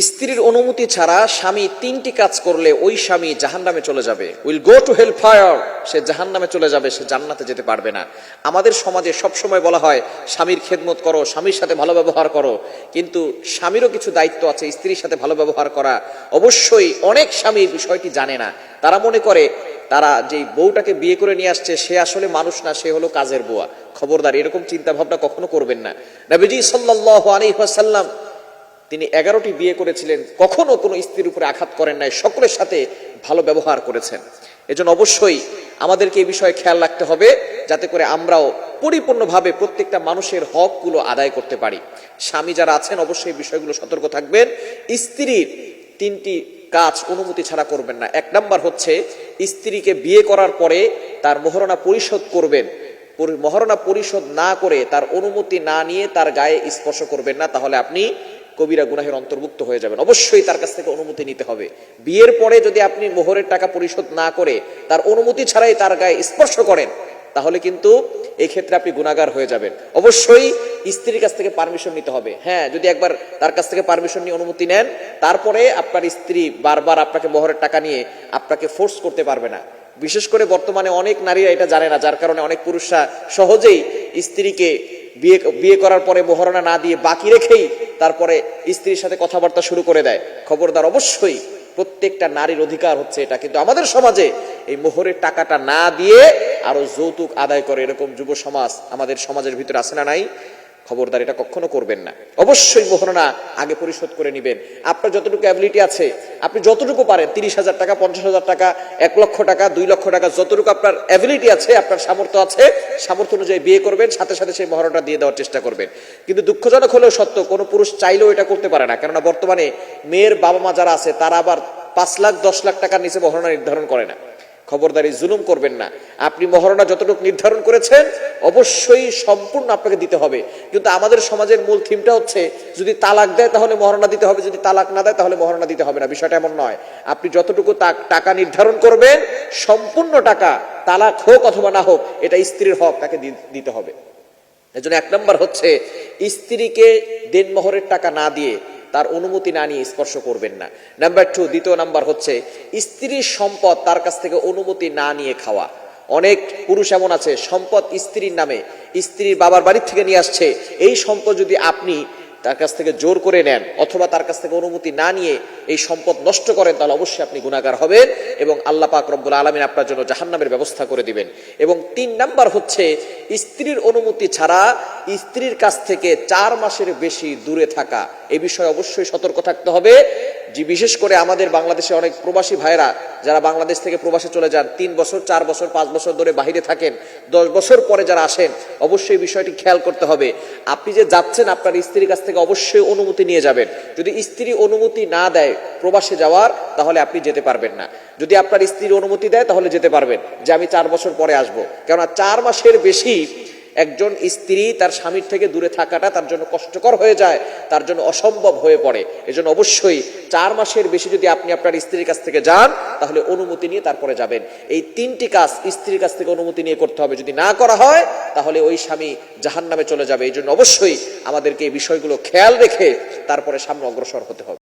স্ত্রীর অনুমতি ছাড়া স্বামী তিনটি কাজ করলে ওই স্বামী জাহান্নামে চলে যাবে। Will go to hell fire সে জাহান্নামে চলে যাবে, সে জান্নাতে যেতে পারবে না। আমাদের সমাজে সবসময় বলা হয়, স্বামীর খেদমত করো, স্বামীর সাথে ভালো ব্যবহার করো। কিন্তু স্বামীরও কিছু দায়িত্ব আছে, স্ত্রীর সাথে ভালো ব্যবহার করা। অবশ্যই অনেক স্বামী বিষয়টি জানে না। তারা মনে করে, তারা যেই বউটাকে বিয়ে করে নিয়ে আসছে, সে আসলে মানুষ না, সে হলো কাজের বুয়া। খবরদার, এরকম চিন্তা ভাবনা কখনো করবেন না। নবীজি সাল্লাল্লাহু আলাইহি ওয়াসাল্লাম তিনি এগারোটি বিয়ে করেছিলেন, কখনো কোনো স্ত্রীর উপরে আঘাত করেন নাই, সকলের সাথে ভালো ব্যবহার করেছেন। এজন্য অবশ্যই আমাদেরকে এই বিষয়ে খেয়াল রাখতে হবে, যাতে করে আমরাও পরিপূর্ণভাবে প্রত্যেকটা মানুষের হকগুলো আদায় করতে পারি। স্বামী যারা আছেন, অবশ্যই বিষয়গুলো সতর্ক থাকবেন। স্ত্রীর তিনটি কাজ অনুমতি ছাড়া করবেন না। এক নাম্বার হচ্ছে, স্ত্রীকে বিয়ে করার পরে তার মোহরণা পরিশোধ করবেন। মহারণা পরিশোধ না করে তার অনুমতি না নিয়ে তার গায়ে স্পর্শ করবেন না। তাহলে আপনি কবিরা গুনাহের অন্তর্ভুক্ত হয়ে যাবেন। অবশ্যই তার কাছ থেকে অনুমতি নিতে হবে। বিয়ের পরে যদি আপনি মোহরের টাকা পরিশোধ না করে তার অনুমতি ছাড়াই তার গায়ে স্পর্শ করেন, তাহলে কিন্তু এই ক্ষেত্রে আপনি গুণাগার হয়ে যাবেন। অবশ্যই স্ত্রীর কাছ থেকে পারমিশন নিতে হবে। হ্যাঁ যদি একবার তার কাছ থেকে পারমিশন নিয়ে অনুমতি নেন, তারপরে আপনার স্ত্রী বারবার আপনাকে মোহরের টাকা নিয়ে আপনাকে ফোর্স করতে পারবে না। বিশেষ করে বর্তমানে অনেক নারীরা এটা জানে না, যার কারণে অনেক পুরুষরা সহজেই স্ত্রীকে বিয়ে বিয়ে করার পরে মোহরণা না দিয়ে বাকি রেখেই তারপরে স্ত্রীর সাথে কথাবার্তা শুরু করে দেয়। খবরদার অবশ্যই প্রত্যেকটা নারীর অধিকার হচ্ছে এটা। কিন্তু আমাদের সমাজে এই মোহরের টাকাটা না দিয়ে আরও যৌতুক আদায় করে এরকম যুব সমাজ আমাদের সমাজের ভিতরে আছে না নাই? খবরদার এটা কখনো করবেন না। অবশ্যই মোহরণা আগে পরিশোধ করে নেবেন। আপনার যতটুকু অ্যাবিলিটি আছে, আপনি যতটুকু পারেন, তিরিশ হাজার টাকা, পঞ্চাশ হাজার টাকা, এক লক্ষ টাকা, দুই লক্ষ টাকা, যতটুকু আপনার অ্যাবিলিটি আছে, আপনার সামর্থ্য আছে, সামর্থ্য অনুযায়ী বিয়ে করবেন, সাথে সাথে সেই মহরণটা দিয়ে দেওয়ার চেষ্টা করবেন। কিন্তু দুঃখজনক হলেও সত্য, কোনো পুরুষ চাইলেও এটা করতে পারে না। কেননা বর্তমানে মেয়ের বাবা মা যারা আছে, তারা আবার পাঁচ লাখ, দশ লাখ টাকার নিচে মহরণা নির্ধারণ করে না। খবরদারি জুলুম করবেন না। আপনি মহারণা যতটুকু নির্ধারণ করেছেন, অবশ্যই সম্পূর্ণ আপনাকে দিতে হবে। কিন্তু আমাদের সমাজের মূল থিমটা হচ্ছে, যদি তালাক দেয় তাহলে মহারণা দিতে হবে, যদি তালাক না দেয় তাহলে মহারণা দিতে হবে না। বিষয়টা এমন নয়। আপনি যতটুকু টাকা নির্ধারণ করবেন, সম্পূর্ণ টাকা তালাক হোক অথবা না হোক, এটা স্ত্রীর হক, তাকে দিতে হবে। এজন্য এক নম্বর হচ্ছে, স্ত্রীকে দেনমোহরের টাকা না দিয়ে তার অনুমতি না নিয়ে স্পর্শ করবেন না। নাম্বার টু দ্বিতীয় নাম্বার হচ্ছে স্ত্রীর সম্পদ তার কাছ থেকে অনুমতি না নিয়ে খাওয়া। অনেক পুরুষ এমন আছে, সম্পদ স্ত্রীর নামে, স্ত্রীর বাবার বাড়ির থেকে নিয়ে আসছে। এই সম্পদ যদি আপনি তার কাছ থেকে জোর করে নেন অথবা তার কাছ থেকে অনুমতি না নিয়ে এই সম্পদ নষ্ট করেন, তাহলে অবশ্যই আপনি গুণাগার হবেন এবং আল্লাহ পাক রব্বুল আলমিন আপনার জন্য জাহান্নামের ব্যবস্থা করে দিবেন। এবং তিন নাম্বার হচ্ছে, স্ত্রীর অনুমতি ছাড়া স্ত্রীর কাছ থেকে চার মাসের বেশি দূরে থাকা। এ বিষয়ে অবশ্যই সতর্ক থাকতে হবে। যে বিশেষ করে আমাদের বাংলাদেশে অনেক প্রবাসী ভাইরা যারা বাংলাদেশ থেকে প্রবাসে চলে যান, তিন বছর, চার বছর, পাঁচ বছর ধরে বাইরে থাকেন, দশ বছর পরে যারা আসেন, অবশ্যই বিষয়টি খেয়াল করতে হবে। আপনি যে যাচ্ছেন, আপনার স্ত্রীর কাছ থেকে অবশ্যই অনুমতি নিয়ে যাবেন। যদি স্ত্রী অনুমতি না দেয় প্রবাসে যাওয়ার, তাহলে আপনি যেতে পারবেন না। যদি আপনার স্ত্রীর অনুমতি দেয়, তাহলে যেতে পারবেন যে আমি চার বছর পরে আসব। কেননা চার মাসের বেশি একজন স্ত্রী তার স্বামীর থেকে দূরে থাকাটা তার জন্য কষ্টকর হয়ে যায়, তার জন্য অসম্ভব হয়ে পড়ে। এজন্য অবশ্যই চার মাসের বেশি যদি আপনি আপনার স্ত্রীর কাছ থেকে যান, তাহলে অনুমতি নিয়ে তারপরে যাবেন। এই তিনটি কাজ স্ত্রীর কাছ থেকে অনুমতি নিয়ে করতে হবে। যদি না করা হয়, তাহলে ওই স্বামী জাহান নামে চলে যাবে। এই জন্য অবশ্যই আমাদেরকে এই বিষয়গুলো খেয়াল রেখে তারপরে সামনে অগ্রসর হতে হবে।